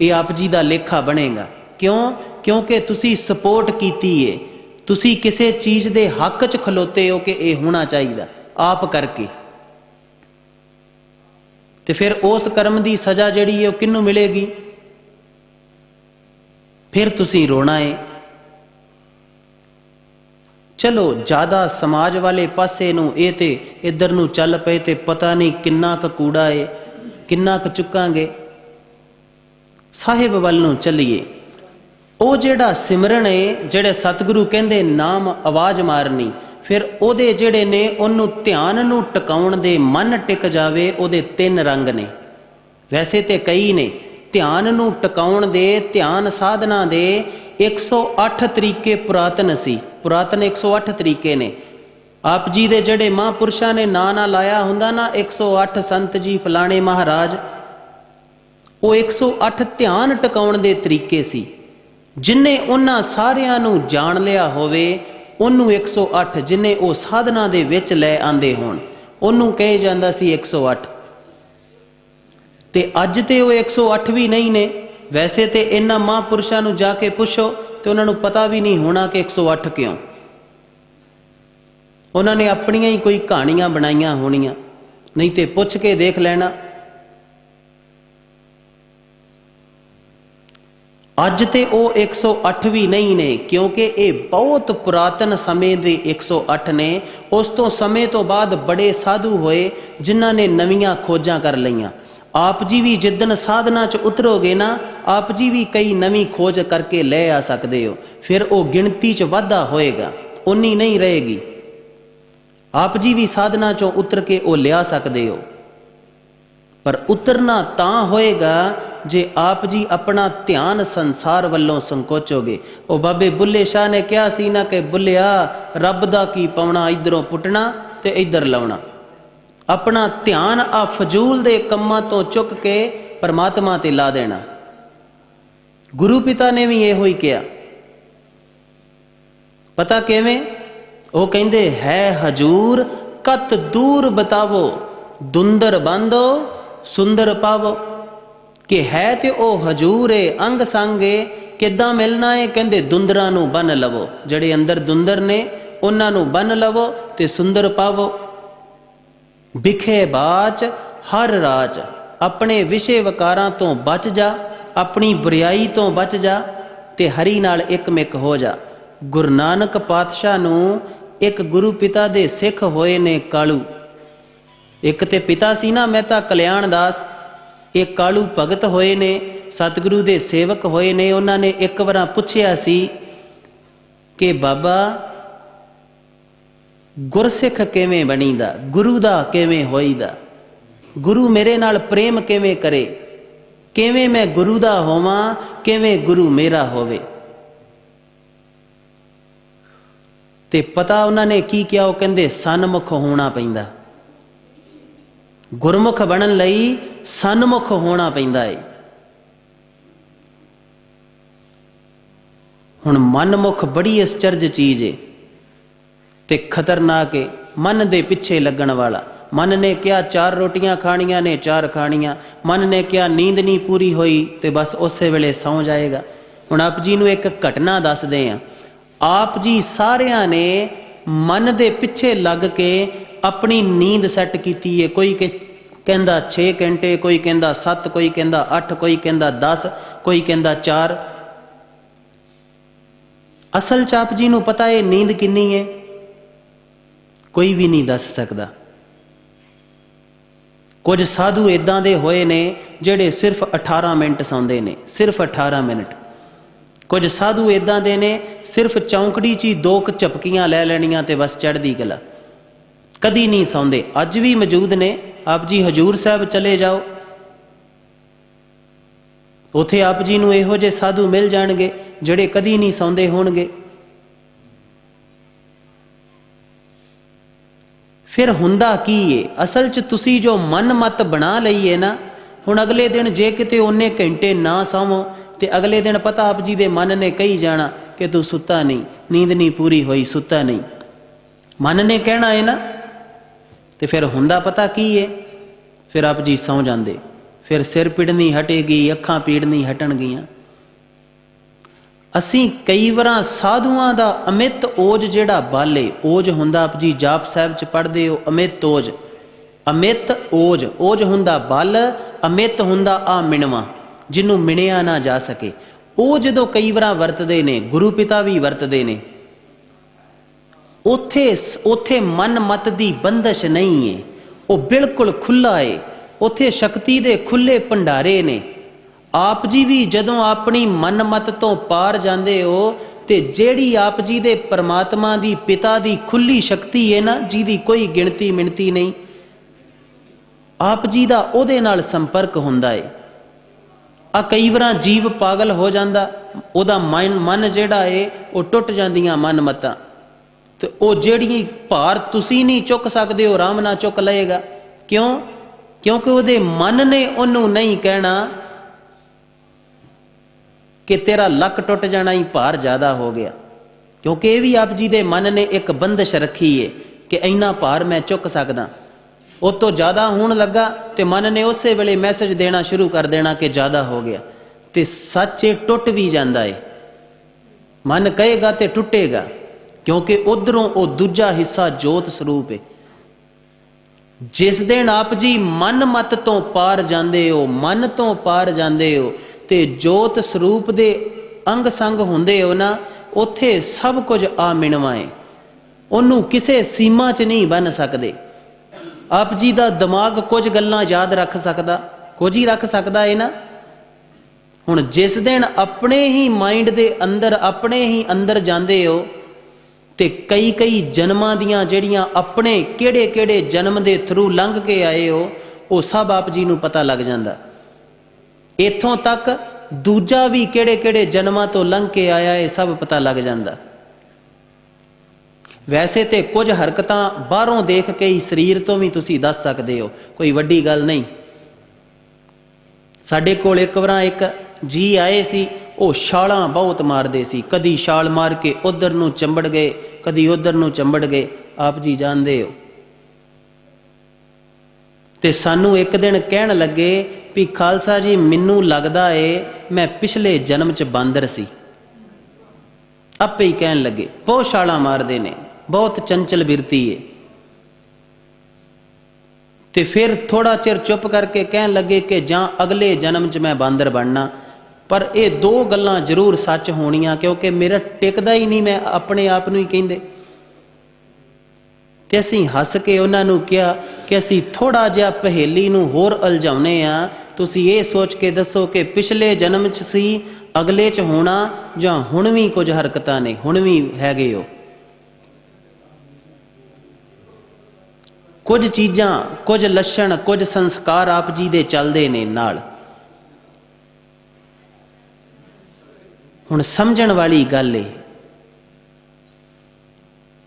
ਇਹ ਆਪ ਜੀ ਦਾ ਲੇਖਾ ਬਣੇਗਾ। ਕਿਉਂ? ਕਿਉਂਕਿ ਤੁਸੀਂ ਸਪੋਰਟ ਕੀਤੀ ਏ। ਤੁਸੀਂ ਕਿਸੇ ਚੀਜ਼ ਦੇ ਹੱਕ 'ਚ ਖਲੋਤੇ ਹੋ ਕਿ ਇਹ ਹੋਣਾ ਚਾਹੀਦਾ, ਆਪ ਕਰਕੇ। ਤੇ ਫਿਰ ਉਸ ਕਰਮ ਦੀ ਸਜ਼ਾ ਜਿਹੜੀ ਹੈ ਉਹ ਕਿੰਨੂੰ ਮਿਲੇਗੀ? ਫਿਰ ਤੁਸੀਂ ਰੋਣਾ ਏ। ਚਲੋ ਜ਼ਿਆਦਾ ਸਮਾਜ ਵਾਲੇ ਪਾਸੇ ਨੂੰ ਇਹ ਤੇ ਇੱਧਰ ਨੂੰ ਚੱਲ ਪਏ ਤੇ ਪਤਾ ਨਹੀਂ ਕਿੰਨਾ ਕੁ ਕੂੜਾ ਏ, ਕਿੰਨਾ ਕੁ ਚੁੱਕਾਂਗੇ। ਸਾਹਿਬ ਵੱਲ ਨੂੰ ਚੱਲੀਏ। ਉਹ ਜਿਹੜਾ ਸਿਮਰਨ ਏ, ਜਿਹੜੇ ਸਤਿਗੁਰੂ ਕਹਿੰਦੇ ਨਾਮ ਆਵਾਜ਼ ਮਾਰਨੀ, ਫਿਰ ਉਹਦੇ ਜਿਹੜੇ ਨੇ ਉਹਨੂੰ ਧਿਆਨ ਨੂੰ ਟਿਕਾਉਣ ਦੇ ਮਨ ਟਿਕ ਜਾਵੇ, ਉਹਦੇ ਤਿੰਨ ਰੰਗ ਨੇ। ਵੈਸੇ ਤੇ ਕਈ ਨੇ, ਧਿਆਨ ਨੂੰ ਟਿਕਾਉਣ ਦੇ, ਧਿਆਨ ਸਾਧਨਾ ਦੇ 108 ਤਰੀਕੇ ਪੁਰਾਤਨ ਸੀ। ਪੁਰਾਤਨ 108 ਤਰੀਕੇ ਨੇ। ਆਪ ਜੀ ਦੇ ਜਿਹੜੇ ਮਹਾਂਪੁਰਸ਼ਾਂ ਨੇ ਨਾਂ ਨਾ ਲਾਇਆ ਹੁੰਦਾ ਨਾ 108 ਸੰਤ ਜੀ, ਫਲਾਣੇ ਮਹਾਰਾਜ, ਉਹ 108 ਧਿਆਨ ਟਿਕਾਉਣ ਦੇ ਤਰੀਕੇ ਸੀ। ਜਿਨਨੇ ਉਹਨਾਂ ਸਾਰਿਆਂ ਨੂੰ ਜਾਣ ਲਿਆ ਹੋਵੇ, ਉਹਨੂੰ 108 ਜਿਨਨੇ ਉਹ ਸਾਧਨਾ ਦੇ ਵਿੱਚ ਲੈ ਆਂਦੇ ਹੋਣ, ਉਹਨੂੰ ਕਹੇ ਜਾਂਦਾ ਸੀ 108 ਤੇ ਅੱਜ ਤੇ ਉਹ 108 ਵੀ ਨਹੀਂ ਨੇ। ਵੈਸੇ ਤੇ ਇਹਨਾਂ ਮਹਾਂਪੁਰਸ਼ਾਂ ਨੂੰ ਜਾ ਕੇ ਪੁੱਛੋ ਤੇ ਉਹਨਾਂ ਨੂੰ ਪਤਾ ਵੀ ਨਹੀਂ ਹੋਣਾ ਕਿ 108 ਕਿਉਂ। ਉਹਨਾਂ ਨੇ ਆਪਣੀਆਂ ਹੀ ਕੋਈ ਕਹਾਣੀਆਂ ਬਣਾਈਆਂ ਹੋਣੀਆਂ, ਨਹੀਂ ਤੇ ਪੁੱਛ ਕੇ ਦੇਖ ਲੈਣਾ। ਅੱਜ ਤੇ ਉਹ 108 ਵੀ ਨਹੀਂ ਨੇ, ਕਿਉਂਕਿ ਇਹ ਬਹੁਤ ਪੁਰਾਤਨ ਸਮੇਂ ਦੇ 108 ਨੇ। ਉਸ ਤੋਂ ਸਮੇਂ ਤੋਂ ਬਾਅਦ ਬੜੇ ਸਾਧੂ ਹੋਏ, ਜਿਨ੍ਹਾਂ ਨੇ ਨਵੀਆਂ ਖੋਜਾਂ ਕਰ ਲਈਆਂ। ਆਪ ਜੀ ਵੀ ਜਿੱਦਨ ਸਾਧਨਾ ਚ ਉਤਰੋਗੇ ਨਾ, ਆਪ ਜੀ ਵੀ ਕਈ ਨਵੀਂ ਖੋਜ ਕਰਕੇ ਲੈ ਆ ਸਕਦੇ ਹੋ। ਫਿਰ ਉਹ ਗਿਣਤੀ ਚ ਵਾਧਾ ਹੋਏਗਾ ਉਨੀ ਨਹੀਂ ਰਹੇਗੀ। ਆਪ ਜੀ ਵੀ ਸਾਧਨਾ ਚੋਂ ਉਤਰ ਕੇ ਉਹ ਲਿਆ ਸਕਦੇ ਹੋ। ਪਰ ਉਤਰਨਾ ਤਾਂ ਹੋਏਗਾ ਜੇ ਆਪ ਜੀ ਆਪਣਾ ਧਿਆਨ ਸੰਸਾਰ ਵੱਲੋਂ ਸੰਕੋਚੋਗੇ। ਉਹ ਬਾਬੇ ਬੁੱਲੇ ਸ਼ਾਹ ਨੇ ਕਿਹਾ ਸੀ ਨਾ ਕਿ ਬੁੱਲਿਆ, ਰੱਬ ਦਾ ਕੀ ਪਾਉਣਾ, ਇਧਰੋਂ ਪੁੱਟਣਾ ਤੇ ਇਧਰ ਲਾਉਣਾ। ਆਪਣਾ ਧਿਆਨ ਆ ਫਜ਼ੂਲ ਦੇ ਕੰਮਾਂ ਤੋਂ ਚੁੱਕ ਕੇ ਪਰਮਾਤਮਾ ਤੇ ਲਾ ਦੇਣਾ। ਗੁਰੂ ਪਿਤਾ ਨੇ ਵੀ ਇਹੋ ਹੀ ਕਿਹਾ। ਪਤਾ ਕਿਵੇਂ? ਉਹ ਕਹਿੰਦੇ, ਹੈ ਹਜੂਰ, ਕਤ ਦੂਰ ਬਤਾਵੋ, ਦੁੰਦਰ ਬੰਦੋ, ਸੁੰਦਰ ਪਾਵੋ। ਕਿ ਹੈ ਤੇ ਉਹ ਹਜੂਰ ਏ, ਅੰਗ ਸੰਗੇ ਕਿੱਦਾਂ ਮਿਲਣਾ ਏ? ਕਹਿੰਦੇ, ਦੁੰਦਰਾਂ ਨੂੰ ਬੰਨ ਲਵੋ। ਜਿਹੜੇ ਅੰਦਰ ਦੁੰਦਰ ਨੇ, ਉਹਨਾਂ ਨੂੰ ਬੰਨ ਲਵੋ ਤੇ ਸੁੰਦਰ ਪਾਵੋ। ਵਿਖੇ ਬਾਚ, ਹਰ ਰਾਜ ਆਪਣੇ ਵਿਸ਼ੇ ਵਕਾਰਾਂ ਤੋਂ ਬਚ ਜਾ, ਆਪਣੀ ਬੁਰੀਾਈ ਤੋਂ ਬਚ ਜਾ ਤੇ ਹਰੀ ਨਾਲ ਇੱਕਮਿਕ ਹੋ ਜਾ। ਗੁਰੂ ਨਾਨਕ ਪਾਤਸ਼ਾਹ ਨੂੰ ਇੱਕ ਗੁਰੂ ਪਿਤਾ ਦੇ ਸਿੱਖ ਹੋਏ ਨੇ ਕਾਲੂ। ਇੱਕ ਤੇ ਪਿਤਾ ਸੀ ਨਾ ਮਹਿਤਾ ਕਲਿਆਣ ਦਾਸ। ਇਹ ਕਾਲੂ ਭਗਤ ਹੋਏ ਨੇ, ਸਤਿਗੁਰੂ ਦੇ ਸੇਵਕ ਹੋਏ ਨੇ। ਉਹਨਾਂ ਨੇ ਇੱਕ ਵਾਰ ਪੁੱਛਿਆ ਸੀ ਕਿ ਬਾਬਾ ਗੁਰਸਿੱਖ ਕਿਵੇਂ ਬਣੀਦਾ? ਗੁਰੂ ਦਾ ਕਿਵੇਂ ਹੋਈਦਾ? ਗੁਰੂ ਮੇਰੇ ਨਾਲ ਪ੍ਰੇਮ ਕਿਵੇਂ ਕਰੇ? ਕਿਵੇਂ ਮੈਂ ਗੁਰੂ ਦਾ ਹੋਵਾਂ? ਕਿਵੇਂ ਗੁਰੂ ਮੇਰਾ ਹੋਵੇ? ਤੇ ਪਤਾ ਉਹਨਾਂ ਨੇ ਕੀ ਕਿਹਾ? ਉਹ ਕਹਿੰਦੇ, ਸਨਮੁਖ ਹੋਣਾ ਪੈਂਦਾ। ਗੁਰਮੁਖ ਬਣਨ ਲਈ ਸਨਮੁਖ ਹੋਣਾ ਪੈਂਦਾ ਏ। ਹੁਣ ਮਨਮੁਖ ਬੜੀ ਅਸਚਰਜ ਚੀਜ਼ ਏ। ਤੇ ਖਤਰਨਾਕ ਏ। ਮਨ ਦੇ ਪਿੱਛੇ ਲੱਗਣ ਵਾਲਾ। ਮਨ ਨੇ ਕਿਹਾ, ਚਾਰ ਰੋਟੀਆਂ ਖਾਣੀਆਂ ਨੇ, ਚਾਰ ਖਾਣੀਆਂ। ਮਨ ਨੇ ਕਿਹਾ, ਨੀਂਦ ਨਹੀਂ ਪੂਰੀ ਹੋਈ ਤੇ ਬਸ ਉਸੇ ਵੇਲੇ ਸੌ ਜਾਏਗਾ। ਹੁਣ ਆਪ ਜੀ ਨੂੰ ਇੱਕ ਘਟਨਾ ਦੱਸਦੇ ਆ। ਆਪ ਜੀ ਸਾਰਿਆਂ ਨੇ ਮਨ ਦੇ ਪਿੱਛੇ ਲੱਗ ਕੇ ਆਪਣੀ ਨੀਂਦ ਸੈੱਟ ਕੀਤੀ ਏ। ਕੋਈ ਕਿ- ਕਹਿੰਦਾ 6 ਘੰਟੇ, ਕੋਈ ਕਹਿੰਦਾ 7 ਕੋਈ ਕਹਿੰਦਾ 8 ਕੋਈ ਕਹਿੰਦਾ 10 ਕੋਈ ਕਹਿੰਦਾ 4 ਅਸਲ ਚ ਆਪ ਜੀ ਨੂੰ ਪਤਾ ਏ ਨੀਂਦ ਕਿੰਨੀ ਏ। ਕੋਈ ਵੀ ਨਹੀਂ ਦੱਸ ਸਕਦਾ। ਕੁਝ ਸਾਧੂ ਇਦਾਂ ਦੇ ਹੋਏ ਨੇ ਜਿਹੜੇ ਸਿਰਫ 18 ਮਿੰਟ ਸੌਂਦੇ ਨੇ, ਸਿਰਫ 18 ਮਿੰਟ। ਕੁਝ ਸਾਧੂ ਇਦਾਂ ਦੇ ਨੇ, ਸਿਰਫ ਚੌਂਕੜੀ 'ਚ ਹੀ ਦੋ ਕੁ ਝਪਕੀਆਂ ਲੈ ਲੈਣੀਆਂ ਤੇ ਬਸ ਚੜ੍ਹਦੀ ਕਲਾ। ਕਦੀ ਨਹੀਂ ਸੌਂਦੇ। ਅੱਜ ਵੀ ਮੌਜੂਦ ਨੇ। ਆਪ ਜੀ ਹਜੂਰ ਸਾਹਿਬ ਚਲੇ ਜਾਓ। ਉਥੇ ਆਪ ਜੀ ਨੂੰ ਇਹੋ ਜਿਹੇ ਸਾਧੂ ਮਿਲ ਜਾਣਗੇ, ਜਿਹੜੇ ਕਦੀ ਨਹੀਂ ਸੌਂਦੇ ਹੋਣਗੇ। ਫਿਰ ਹੁੰਦਾ ਕੀ ਏ? ਅਸਲ 'ਚ ਤੁਸੀਂ ਜੋ ਮਨ ਮਤ ਬਣਾ ਲਈਏ ਨਾ, ਹੁਣ ਅਗਲੇ ਦਿਨ ਜੇ ਕਿਤੇ ਉਹਨੇ ਘੰਟੇ ਨਾ ਸੌਵੋ, ਤੇ ਅਗਲੇ ਦਿਨ ਪਤਾ ਆਪ ਜੀ ਦੇ ਮਨ ਨੇ ਕਹੀ ਜਾਣਾ ਕਿ ਤੂੰ ਸੁੱਤਾ ਨਹੀਂ, ਨੀਂਦ ਨਹੀਂ ਪੂਰੀ ਹੋਈ, ਸੁੱਤਾ ਨਹੀਂ। ਮਨ ਨੇ ਕਹਿਣਾ ਏ ਨਾ, ਤੇ ਫਿਰ ਹੁੰਦਾ ਪਤਾ ਕੀ ਏ? ਫਿਰ ਆਪ ਜੀ ਸੌ ਜਾਂਦੇ। ਫਿਰ ਸਿਰ ਪੀੜਨੀ ਹਟੇਗੀ, ਅੱਖਾਂ ਪੀੜਨੀ ਹਟਣਗੀਆਂ। ਅਸੀਂ ਕਈ ਵਾਰਾਂ ਸਾਧੂਆਂ ਦਾ ਅਮਿਤ ਓਜ ਜਿਹੜਾ ਬਾਲੇ, ਓਜ ਹੁੰਦਾ ਆਪ ਜੀ, ਜਾਪ ਸਾਹਿਬ ਚ ਪੜ੍ਹਦੇ ਹੋ, Amit Os. Amit Os Os ਹੁੰਦਾ ਬਲ, ਅਮਿਤ ਹੁੰਦਾ ਆ ਮਿਣਵਾ ਜਿਹਨੂੰ ਮਿਣਿਆ ਨਾ ਜਾ ਸਕੇ। ਉਹ ਜਦੋਂ ਕਈ ਵਾਰਾਂ ਵਰਤਦੇ ਨੇ, ਗੁਰੂ ਪਿਤਾ ਵੀ ਵਰਤਦੇ ਨੇ, ਉਥੇ ਉਥੇ ਮਨ ਮਤ ਦੀ ਬੰਦਸ਼ ਨਹੀਂ ਏ। ਉਹ ਬਿਲਕੁਲ ਖੁੱਲਾ ਏ। ਉਥੇ ਸ਼ਕਤੀ ਦੇ ਖੁੱਲੇ ਭੰਡਾਰੇ ਨੇ। ਆਪ ਜੀ ਵੀ ਜਦੋਂ ਆਪਣੀ ਮਨਮਤ ਤੋਂ ਪਾਰ ਜਾਂਦੇ ਹੋ, ਤੇ ਜਿਹੜੀ ਆਪ ਜੀ ਦੇ ਪਰਮਾਤਮਾ ਦੀ, ਪਿਤਾ ਦੀ ਖੁੱਲੀ ਸ਼ਕਤੀ ਹੈ ਨਾ, ਜਿਹਦੀ ਕੋਈ ਗਿਣਤੀ ਮਿਣਤੀ ਨਹੀਂ, ਆਪ ਜੀ ਦਾ ਉਹਦੇ ਨਾਲ ਸੰਪਰਕ ਹੁੰਦਾ ਏ। ਆ ਕਈ ਵਾਰਾਂ ਜੀਵ ਪਾਗਲ ਹੋ ਜਾਂਦਾ, ਉਹਦਾ ਮਨ ਮਨ ਜਿਹੜਾ ਏ, ਉਹ ਟੁੱਟ ਜਾਂਦੀਆਂ ਮਨ ਮਤਾਂ ਤੇ ਉਹ ਜਿਹੜੀ ਭਾਰ ਤੁਸੀਂ ਨਹੀਂ ਚੁੱਕ ਸਕਦੇ, ਉਹ ਰਾਮ ਨਾਲ ਚੁੱਕ ਲਏਗਾ। ਕਿਉਂ? ਕਿਉਂਕਿ ਉਹਦੇ ਮਨ ਨੇ ਉਹਨੂੰ ਨਹੀਂ ਕਹਿਣਾ ਕਿ ਤੇਰਾ ਲੱਕ ਟੁੱਟ ਜਾਣਾ ਹੀ ਭਾਰ ਜ਼ਿਆਦਾ ਹੋ ਗਿਆ। ਕਿਉਂਕਿ ਇਹ ਵੀ ਆਪ ਜੀ ਦੇ ਮਨ ਨੇ ਇੱਕ ਬੰਦਸ਼ ਰੱਖੀ ਏ ਕਿ ਇੰਨਾ ਭਾਰ ਮੈਂ ਚੁੱਕ ਸਕਦਾ। ਉਹ ਤੋਂ ਜ਼ਿਆਦਾ ਹੋਣ ਲੱਗਾ ਤੇ ਮਨ ਨੇ ਉਸੇ ਵੇਲੇ ਮੈਸੇਜ ਦੇਣਾ ਸ਼ੁਰੂ ਕਰ ਦੇਣਾ ਕਿ ਜ਼ਿਆਦਾ ਹੋ ਗਿਆ ਤੇ ਸੱਚੇ ਟੁੱਟ ਵੀ ਜਾਂਦਾ ਏ। ਮਨ ਕਹੇਗਾ ਤੇ ਟੁੱਟੇਗਾ, ਕਿਉਂਕਿ ਉਧਰੋਂ ਉਹ ਦੂਜਾ ਹਿੱਸਾ ਜੋਤ ਸਰੂਪ ਏ। ਜਿਸ ਦਿਨ ਆਪ ਜੀ ਮਨ ਮਤ ਤੋਂ ਪਾਰ ਜਾਂਦੇ ਹੋ, ਮਨ ਤੋਂ ਪਾਰ ਜਾਂਦੇ ਹੋ ਤੇ ਜੋਤ ਸਰੂਪ ਦੇ ਅੰਗ ਸੰਗ ਹੁੰਦੇ ਹੋ ਨਾ, ਉਥੇ ਸਭ ਕੁਝ ਆ ਮਿਣਵਾਏ। ਉਹਨੂੰ ਕਿਸੇ ਸੀਮਾ 'ਚ ਨਹੀਂ ਬੰਨ ਸਕਦੇ। ਆਪ ਜੀ ਦਾ ਦਿਮਾਗ ਕੁਝ ਗੱਲਾਂ ਯਾਦ ਰੱਖ ਸਕਦਾ, ਕੁਝ ਹੀ ਰੱਖ ਸਕਦਾ ਹੈ ਨਾ। ਹੁਣ ਜਿਸ ਦਿਨ ਆਪਣੇ ਹੀ ਮਾਈਂਡ ਦੇ ਅੰਦਰ, ਆਪਣੇ ਹੀ ਅੰਦਰ ਜਾਂਦੇ ਹੋ, ਤੇ ਕਈ ਕਈ ਜਨਮਾਂ ਦੀਆਂ ਜਿਹੜੀਆਂ ਆਪਣੇ ਕਿਹੜੇ ਕਿਹੜੇ ਜਨਮ ਦੇ ਥਰੂ ਲੰਘ ਕੇ ਆਏ ਹੋ, ਉਹ ਸਭ ਆਪ ਜੀ ਨੂੰ ਪਤਾ ਲੱਗ ਜਾਂਦਾ। ਇਥੋਂ ਤੱਕ ਦੂਜਾ ਵੀ ਕਿਹੜੇ ਕਿਹੜੇ ਜਨਮਾਂ ਤੋਂ ਲੰਘ ਕੇ ਆਇਆ, ਇਹ ਸਭ ਪਤਾ ਲੱਗ ਜਾਂਦਾ। ਵੈਸੇ ਤੇ ਕੁਝ ਹਰਕਤਾਂ ਬਾਹਰੋਂ ਦੇਖ ਕੇ ਹੀ ਸਰੀਰ ਤੋਂ ਵੀ ਤੁਸੀਂ ਦੱਸ ਸਕਦੇ ਹੋ, ਕੋਈ ਵੱਡੀ ਗੱਲ ਨਹੀਂ। ਸਾਡੇ ਕੋਲ ਇੱਕ ਵਾਰਾਂ ਇੱਕ ਜੀ ਆਏ ਸੀ, ਉਹ ਛਾਲਾਂ ਬਹੁਤ ਮਾਰਦੇ ਸੀ। ਕਦੀ ਛਾਲ ਮਾਰ ਕੇ ਉਧਰ ਨੂੰ ਚੰਬੜ ਗਏ, ਕਦੀ ਉਧਰ ਨੂੰ ਚੰਬੜ ਗਏ। ਆਪ ਜੀ ਜਾਣਦੇ ਹੋ। ਤੇ ਸਾਨੂੰ ਇੱਕ ਦਿਨ ਕਹਿਣ ਲੱਗੇ ਵੀ ਖਾਲਸਾ ਜੀ, ਮੈਨੂੰ ਲੱਗਦਾ ਏ ਮੈਂ ਪਿਛਲੇ ਜਨਮ ਚ ਬਾਂਦਰ ਸੀ। ਆਪੇ ਹੀ ਕਹਿਣ ਲੱਗੇ, ਬਹੁਤ ਛਾਲਾਂ ਮਾਰਦੇ ਨੇ, ਬਹੁਤ ਚੰਚਲ ਬਿਰਤੀ ਏ। ਤੇ ਫਿਰ ਥੋੜਾ ਚਿਰ ਚੁੱਪ ਕਰਕੇ ਕਹਿਣ ਲੱਗੇ ਕਿ ਜਾਂ ਅਗਲੇ ਜਨਮ 'ਚ ਮੈਂ ਬਾਂਦਰ ਬਣਨਾ, ਪਰ ਇਹ ਦੋ ਗੱਲਾਂ ਜ਼ਰੂਰ ਸੱਚ ਹੋਣੀਆਂ, ਕਿਉਂਕਿ ਮੇਰਾ ਟਿਕਦਾ ਹੀ ਨਹੀਂ, ਮੈਂ ਆਪਣੇ ਆਪ ਨੂੰ ਹੀ ਕਹਿੰਦੇ। ਤੇ ਅਸੀਂ ਹੱਸ ਕੇ ਉਹਨਾਂ ਨੂੰ ਕਿਹਾ ਕਿ ਅਸੀਂ ਥੋੜਾ ਜਿਹਾ ਪਹੇਲੀ ਨੂੰ ਹੋਰ ਉਲਝਾਉਨੇ ਆ। ਤੁਸੀਂ ਇਹ ਸੋਚ ਕੇ ਦੱਸੋ ਕਿ ਪਿਛਲੇ ਜਨਮ 'ਚ ਸੀ, ਅਗਲੇ 'ਚ ਹੋਣਾ ਜਾਂ ਹੁਣ ਵੀ ਕੁਝ ਹਰਕਤਾਂ ਨੇ, ਹੁਣ ਵੀ ਹੈਗੇ ਹੋ? ਕੁਝ ਚੀਜ਼ਾਂ, ਕੁਝ ਲੱਛਣ, ਕੁਝ ਸੰਸਕਾਰ ਆਪ ਜੀ ਦੇ ਚੱਲਦੇ ਨੇ ਨਾਲ। ਹੁਣ ਸਮਝਣ ਵਾਲੀ ਗੱਲ ਏ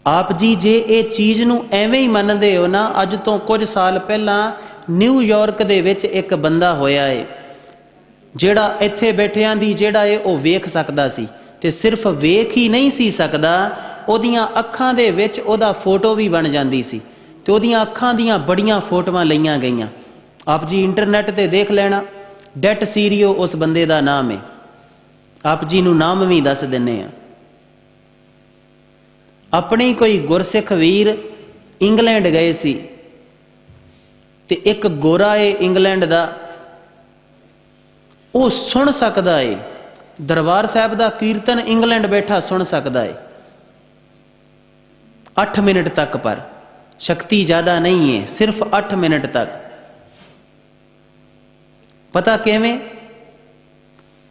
ਆਪ ਜੀ ਜੇ ਇਹ ਚੀਜ਼ ਨੂੰ ਐਵੇਂ ਹੀ ਮੰਨਦੇ ਹੋ ਨਾ, ਅੱਜ ਤੋਂ ਕੁਝ ਸਾਲ ਪਹਿਲਾਂ ਨਿਊਯਾਰਕ ਦੇ ਵਿੱਚ ਇੱਕ ਬੰਦਾ ਹੋਇਆ ਏ, ਜਿਹੜਾ ਇੱਥੇ ਬੈਠਿਆਂ ਦੀ ਜਿਹੜਾ ਏ ਉਹ ਵੇਖ ਸਕਦਾ ਸੀ ਤੇ ਸਿਰਫ ਵੇਖ ਹੀ ਨਹੀਂ ਸੀ ਸਕਦਾ, ਉਹਦੀਆਂ ਅੱਖਾਂ ਦੇ ਵਿੱਚ ਉਹਦਾ ਫੋਟੋ ਵੀ ਬਣ ਜਾਂਦੀ ਸੀ ਤੇ ਉਹਦੀਆਂ ਅੱਖਾਂ ਦੀਆਂ ਬੜੀਆਂ ਫੋਟੋਆਂ ਲਈਆਂ ਗਈਆਂ। ਆਪ ਜੀ ਇੰਟਰਨੈਟ ਤੇ ਦੇਖ ਲੈਣਾ, ਡੈਟ ਸੀਰੀਓ ਉਸ ਬੰਦੇ ਦਾ ਨਾਮ ਹੈ ਆਪ ਜੀ ਨੂੰ ਨਾਮ ਵੀ ਦੱਸ ਦਿੰਨੇ ਆ। ਆਪਣੇ ਕੋਈ ਗੁਰਸਿੱਖ ਵੀਰ ਇੰਗਲੈਂਡ ਗਏ ਸੀ ਤੇ ਇੱਕ ਗੋਰਾ ਏ ਇੰਗਲੈਂਡ ਦਾ, ਉਹ ਸੁਣ ਸਕਦਾ ਏ। ਦਰਬਾਰ ਸਾਹਿਬ ਦਾ ਕੀਰਤਨ ਇੰਗਲੈਂਡ ਬੈਠਾ ਸੁਣ ਸਕਦਾ ਏ। 8 ਮਿੰਟ ਤੱਕ ਪਰ, ਸ਼ਕਤੀ ਜ਼ਿਆਦਾ ਨਹੀਂ ਏ, ਸਿਰਫ 8 ਮਿੰਟ ਤੱਕ। ਪਤਾ ਕਿਵੇਂ?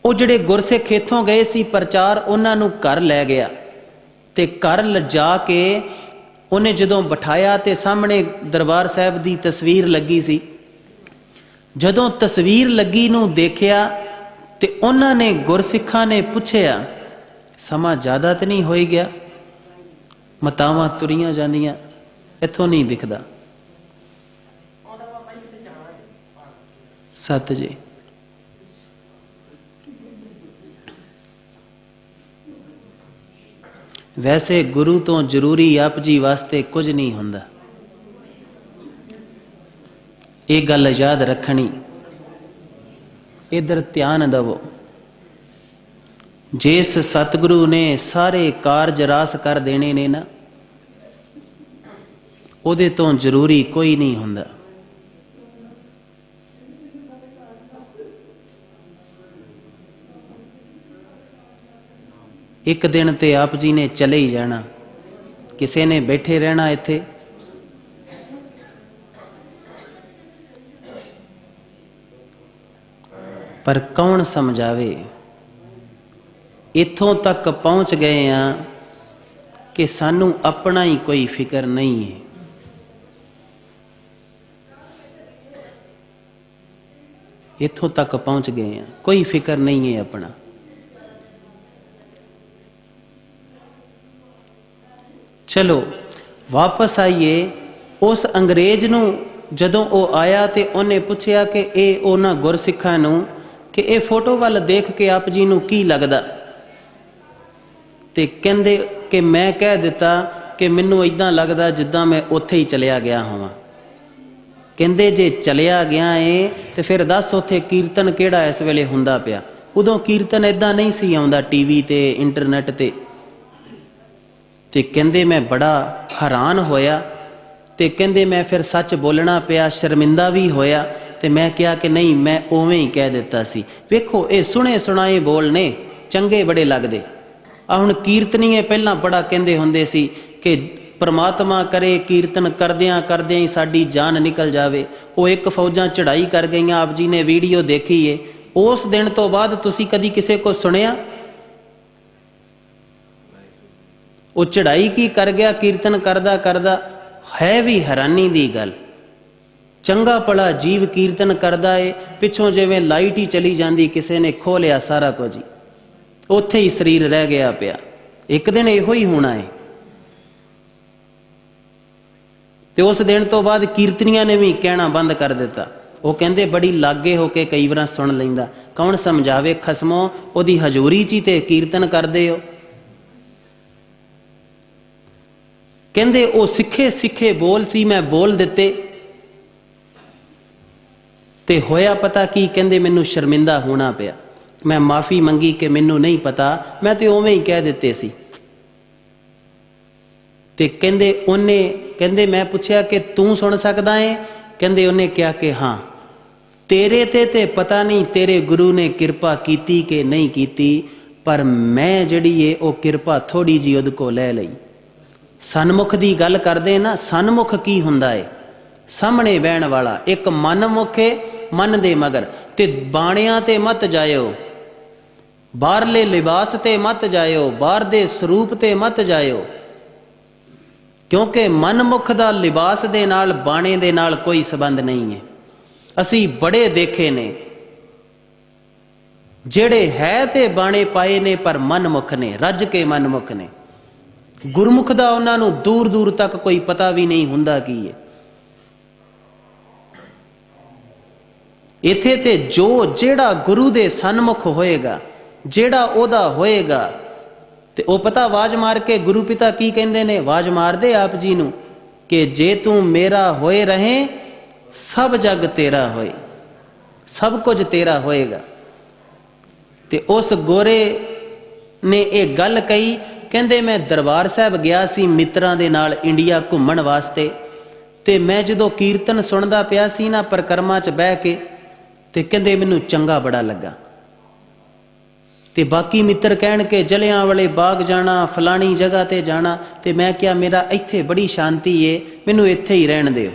ਉਹ ਜਿਹੜੇ ਗੁਰਸਿੱਖ ਇੱਥੋਂ ਗਏ ਸੀ, ਪ੍ਰਚਾਰ ਉਹਨਾਂ ਨੂੰ ਘਰ ਲੈ ਗਿਆ। ਤੇ ਘਰ ਲਿਜਾ ਕੇ ਉਹਨੇ ਜਦੋਂ ਬਿਠਾਇਆ ਤੇ ਸਾਹਮਣੇ ਦਰਬਾਰ ਸਾਹਿਬ ਦੀ ਤਸਵੀਰ ਲੱਗੀ ਸੀ। ਜਦੋਂ ਤਸਵੀਰ ਲੱਗੀ ਨੂੰ ਦੇਖਿਆ ਤੇ ਉਹਨਾਂ ਨੇ ਗੁਰਸਿੱਖਾਂ ਨੇ ਪੁੱਛਿਆ, ਸਮਾਂ ਜ਼ਿਆਦਾ ਤਾਂ ਨਹੀਂ ਹੋਈ ਗਿਆ। ਮਤਾਵਾਂ ਤੁਰੀਆਂ ਜਾਂਦੀਆਂ, ਇੱਥੋਂ ਨਹੀਂ ਦਿਖਦਾ। ਸਤ ਜੀ। ਵੈਸੇ ਗੁਰੂ ਤੋਂ ਜ਼ਰੂਰੀ ਆਪ ਜੀ ਵਾਸਤੇ ਕੁਝ ਨਹੀਂ ਹੁੰਦਾ। ਇਹ ਗੱਲ ਯਾਦ ਰੱਖਣੀ। ਇਧਰ ਧਿਆਨ ਦਿਵੋ। ਜਿਸ ਸਤਿਗੁਰੂ ਨੇ ਸਾਰੇ ਕਾਰਜ ਰਾਸ ਕਰ ਦੇਣੇ ਨੇ ਨਾ, ਉਹਦੇ ਤੋਂ ਜ਼ਰੂਰੀ ਕੋਈ ਨਹੀਂ ਹੁੰਦਾ। ਇੱਕ ਦਿਨ ਤੇ ਆਪ ਜੀ ਨੇ ਚਲੇ ਹੀ ਜਾਣਾ ਕਿਸੇ ਨੇ ਬੈਠੇ ਰਹਿਣਾ ਇੱਥੇ ਪਰ ਕੌਣ ਸਮਝਾਵੇ ਇੱਥੋਂ ਤੱਕ ਪਹੁੰਚ ਗਏ ਆ ਕਿ ਸਾਨੂੰ ਆਪਣਾ ਹੀ ਕੋਈ ਫਿਕਰ ਨਹੀਂ ਹੈ ਇੱਥੋਂ ਤੱਕ ਪਹੁੰਚ ਗਏ ਆ ਕੋਈ ਫਿਕਰ ਨਹੀਂ ਹੈ ਆਪਣਾ ਚਲੋ, ਵਾਪਸ ਆਈਏ। ਉਸ ਅੰਗਰੇਜ਼ ਨੂੰ ਜਦੋਂ ਉਹ ਆਇਆ ਤੇ ਉਹਨੇ ਪੁੱਛਿਆ ਕਿ ਇਹ ਉਹਨਾਂ ਗੁਰਸਿੱਖਾਂ ਨੂੰ ਕਿ ਇਹ ਫੋਟੋ ਵੱਲ ਦੇਖ ਕੇ ਆਪ ਜੀ ਨੂੰ ਕੀ ਲੱਗਦਾ? ਤੇ ਕਹਿੰਦੇ ਕਿ ਮੈਂ ਕਹਿ ਦਿੱਤਾ ਕਿ ਮੈਨੂੰ ਇਦਾਂ ਲੱਗਦਾ ਜਿੱਦਾਂ ਮੈਂ ਉੱਥੇ ਹੀ ਚਲਿਆ ਗਿਆ ਹਾਂ ਕਹਿੰਦੇ ਜੇ ਚਲਿਆ ਗਿਆ ਏ, ਤੇ ਫਿਰ ਦੱਸ ਉੱਥੇ ਕੀਰਤਨ ਕਿਹੜਾ ਇਸ ਵੇਲੇ ਹੁੰਦਾ ਪਿਆ? ਉਦੋਂ ਕੀਰਤਨ ਇਦਾਂ ਨਹੀਂ ਸੀ ਆਉਂਦਾ ਟੀਵੀ ਤੇ, ਇੰਟਰਨੈਟ ਤੇ। ਤੇ ਕਹਿੰਦੇ ਮੈਂ ਬੜਾ ਹੈਰਾਨ ਹੋਇਆ ਤੇ ਕਹਿੰਦੇ ਮੈਂ ਫਿਰ ਸੱਚ ਬੋਲਣਾ ਪਿਆ, ਸ਼ਰਮਿੰਦਾ ਵੀ ਹੋਇਆ ਤੇ ਮੈਂ ਕਿਹਾ ਕਿ ਨਹੀਂ, ਮੈਂ ਉਵੇਂ ਹੀ ਕਹਿ ਦਿੱਤਾ ਸੀ। ਵੇਖੋ, ਇਹ ਸੁਣੇ ਸੁਣਾਏ ਬੋਲ ਨੇ, ਚੰਗੇ ਬੜੇ ਲੱਗਦੇ। ਆ ਹੁਣ ਕੀਰਤਨੀਏ ਪਹਿਲਾਂ ਬੜਾ ਕਹਿੰਦੇ ਹੁੰਦੇ ਸੀ ਕਿ ਪਰਮਾਤਮਾ ਕਰੇ, ਕੀਰਤਨ ਕਰਦਿਆਂ ਕਰਦਿਆਂ ਹੀ ਸਾਡੀ ਜਾਨ ਨਿਕਲ ਜਾਵੇ। ਉਹ ਇੱਕ ਫੌਜਾਂ ਚੜਾਈ ਕਰ ਗਈਆਂ, ਆਪ ਜੀ ਨੇ ਵੀਡੀਓ ਦੇਖੀ ਏ। ਉਸ ਦਿਨ ਤੋਂ ਬਾਅਦ ਤੁਸੀਂ ਕਦੀ ਕਿਸੇ ਕੋ ਸੁਣਿਆ? ਉਹ ਚੜਾਈ ਕੀ ਕਰ ਗਿਆ, ਕੀਰਤਨ ਕਰਦਾ ਕਰਦਾ, ਹੈ ਵੀ ਹੈਰਾਨੀ ਦੀ ਗੱਲ। ਚੰਗਾ ਭਲਾ ਜੀਵ ਕੀਰਤਨ ਕਰਦਾ ਏ, ਪਿੱਛੋਂ ਜਿਵੇਂ ਲਾਈਟ ਹੀ ਚਲੀ ਜਾਂਦੀ, ਕਿਸੇ ਨੇ ਖੋ ਲਿਆ ਸਾਰਾ ਕੁਝ ਉੱਥੇ ਹੀ ਸਰੀਰ ਰਹਿ ਗਿਆ ਪਿਆ। ਇੱਕ ਦਿਨ ਇਹੋ ਹੀ ਹੋਣਾ ਏ। ਤੇ ਉਸ ਦਿਨ ਤੋਂ ਬਾਅਦ ਕੀਰਤਨੀਆਂ ਨੇ ਵੀ ਕਹਿਣਾ ਬੰਦ ਕਰ ਦਿੱਤਾ। ਉਹ ਕਹਿੰਦੇ, ਬੜੀ ਲਾਗੇ ਹੋ ਕੇ ਕਈ ਵਾਰ ਸੁਣ ਲੈਂਦਾ। ਕੌਣ ਸਮਝਾਵੇ ਖਸਮੋ? ਉਹਦੀ ਹਜ਼ੂਰੀ 'ਚ ਹੀ ਤੇ ਕੀਰਤਨ ਕਰਦੇ ਹੋ। ਕਹਿੰਦੇ ਉਹ ਸਿੱਖੇ ਸਿੱਖੇ ਬੋਲ ਸੀ, ਮੈਂ ਬੋਲ ਦਿੱਤੇ। ਤੇ ਹੋਇਆ ਪਤਾ ਕੀ, ਕਹਿੰਦੇ ਮੈਨੂੰ ਸ਼ਰਮਿੰਦਾ ਹੋਣਾ ਪਿਆ। ਮੈਂ ਮਾਫੀ ਮੰਗੀ ਕਿ ਮੈਨੂੰ ਨਹੀਂ ਪਤਾ, ਮੈਂ ਤੇ ਉਵੇਂ ਹੀ ਕਹਿ ਦਿੱਤੇ ਸੀ। ਤੇ ਕਹਿੰਦੇ ਉਹਨੇ, ਕਹਿੰਦੇ ਮੈਂ ਪੁੱਛਿਆ ਕਿ ਤੂੰ ਸੁਣ ਸਕਦਾ ਏ? ਕਹਿੰਦੇ ਉਹਨੇ ਕਿਹਾ ਕਿ ਹਾਂ। ਤੇਰੇ ਤੇ ਤੇ ਪਤਾ ਨਹੀਂ ਤੇਰੇ ਗੁਰੂ ਨੇ ਕਿਰਪਾ ਕੀਤੀ ਕਿ ਨਹੀਂ ਕੀਤੀ, ਪਰ ਮੈਂ ਜਿਹੜੀ ਏ ਉਹ ਕਿਰਪਾ ਥੋੜੀ ਜੀ ਉਹਦੇ ਕੋ ਲੈ ਲਈ। ਸਨਮੁਖ ਦੀ ਗੱਲ ਕਰਦੇ ਨਾ, ਸਨਮੁਖ ਕੀ ਹੁੰਦਾ ਏ? ਸਾਹਮਣੇ ਬਹਿਣ ਵਾਲਾ, ਇੱਕ ਮਨਮੁਖ ਏ, ਮਨ ਦੇ ਮਗਰ। ਤੇ ਬਾਣਿਆਂ ਤੇ ਮਤ ਜਾਇਓ। ਬਾਹਰਲੇ ਲਿਬਾਸ ਤੇ ਮਤ ਜਾਇਓ, ਬਾਹਰ ਦੇ ਸਰੂਪ ਤੇ ਮਤ ਜਾਇਓ। ਕਿਉਂਕਿ ਮਨਮੁਖ ਦਾ ਲਿਬਾਸ ਦੇ ਨਾਲ, ਬਾਣੇ ਦੇ ਨਾਲ ਕੋਈ ਸਬੰਧ ਨਹੀਂ ਹੈ ਅਸੀਂ ਬੜੇ ਦੇਖੇ ਨੇ। ਜਿਹੜੇ ਹੈ ਤੇ ਬਾਣੇ ਪਾਏ ਨੇ, ਪਰ ਮਨਮੁਖ ਨੇ, ਰੱਜ ਕੇ ਮਨਮੁਖ ਨੇ। ਗੁਰਮੁਖ ਦਾ ਉਹਨਾਂ ਨੂੰ ਦੂਰ ਦੂਰ ਤੱਕ ਕੋਈ ਪਤਾ ਵੀ ਨਹੀਂ ਹੁੰਦਾ ਕੀ ਹੈ। ਇਥੇ ਤੇ ਜੋ ਜਿਹੜਾ ਗੁਰੂ ਦੇ ਸਨਮੁਖ ਹੋਏਗਾ, ਜਿਹੜਾ ਉਹਦਾ ਹੋਏਗਾ, ਤੇ ਉਹ ਪਤਾ ਆਵਾਜ਼ ਮਾਰ ਕੇ ਗੁਰੂ ਪਿਤਾ ਕੀ ਕਹਿੰਦੇ ਨੇ? ਆਵਾਜ਼ ਮਾਰਦੇ ਆਪ ਜੀ ਨੂੰ ਕਿ ਜੇ ਤੂੰ ਮੇਰਾ ਹੋਏ ਰਹੇ, ਸਭ ਜਗ ਤੇਰਾ ਹੋਏ, ਸਭ ਕੁਝ ਤੇਰਾ ਹੋਏਗਾ। ਤੇ ਉਸ ਗੋਰੇ ਨੇ ਇਹ ਗੱਲ ਕਹੀ ਕਹਿੰਦੇ, ਮੈਂ ਦਰਬਾਰ ਸਾਹਿਬ ਗਿਆ ਸੀ ਮਿੱਤਰਾਂ ਦੇ ਨਾਲ ਇੰਡੀਆ ਘੁੰਮਣ ਵਾਸਤੇ ਤੇ ਮੈਂ ਜਦੋਂ ਕੀਰਤਨ ਸੁਣਦਾ ਪਿਆ ਸੀ ਨਾ ਪਰਕਰਮਾ 'ਚ ਬਹਿ ਕੇ ਤੇ ਕਹਿੰਦੇ ਮੈਨੂੰ ਚੰਗਾ ਬੜਾ ਲੱਗਾ। ਤੇ ਬਾਕੀ ਮਿੱਤਰ ਕਹਿਣ ਕੇ, ਜਲਿਆਂ ਵਾਲੇ ਬਾਗ ਜਾਣਾ, ਫਲਾਣੀ ਜਗ੍ਹਾ ਤੇ ਜਾਣਾ। ਤੇ ਮੈਂ ਕਿਹਾ, ਮੇਰਾ ਇੱਥੇ ਬੜੀ ਸ਼ਾਂਤੀ ਏ, ਮੈਨੂੰ ਇੱਥੇ ਹੀ ਰਹਿਣ ਦਿਓ।